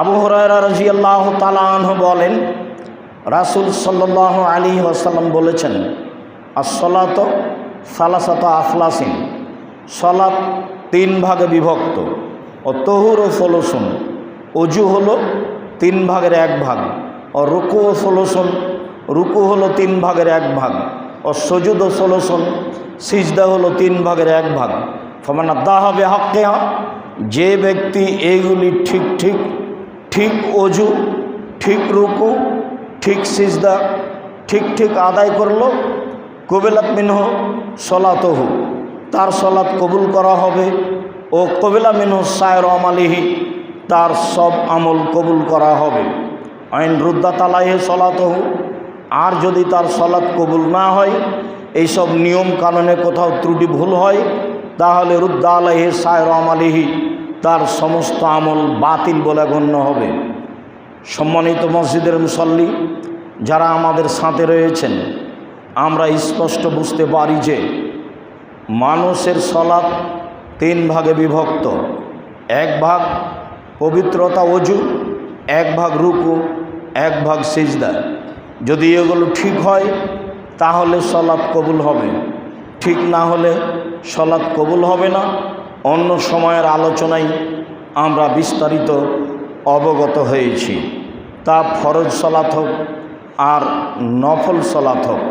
আবু হরাইরা রাজিয়াল্লাহ তালাহ বলেন, রাসুল সাল্লাহ আলী আসাল্লাম বলেছেন আসলাত সালাসাত আফলাসিন সলাৎ তিন ভাগে বিভক্ত, ও তহুর ও ফলসুন, অজু হলো তিন ভাগের এক ভাগ, ও রুকু ও ফলসুন, রুকু হলো তিন ভাগের এক ভাগ, ও সজুদ ও ফলসুন, সিজদা হলো তিন ভাগের এক ভাগ। ফমানা দা হবে হককে যে ব্যক্তি এইগুলি ঠিক ঠিক ঠিক অজু, ঠিক রুকু, ঠিক সিজদা, ঠিক ঠিক আদায় করল। কবিলাত মিনহ সলাতহু। তার সলাৎ কবুল করা হবে ও কবিলা মিনহ সায়র আমালিহি, তার সব আমল কবুল করা হবে। আইন রুদ্দা তালাহে সলাতহু। আর যদি তার সলাৎ কবুল না হয়, এইসব নিয়ম কানুনে কোথাও ত্রুটি ভুল হয়, তাহলে রুদ্দা আলাহে সায়র আমালিহি তার সমস্ত আমল বাতিল বলে গণ্য হবে। সম্মানিত মসজিদের মুসল্লি, যারা আমাদের সাথে রয়েছেন, আমরা স্পষ্ট বুঝতে পারি যে মানুষের সলাপ তিন ভাগে বিভক্ত। এক ভাগ পবিত্রতা অজু, এক ভাগ রুকু, এক ভাগ সিজদা। যদি এগুলো ঠিক হয়, তাহলে সলাৎ কবুল হবে। ঠিক না হলে সলাৎ কবুল হবে না। অন্য সময়ের আলোচনায় আমরা বিস্তারিত অবগত হয়েছি। তা ফরজ সলাথক আর নফল সলাৎ হোক।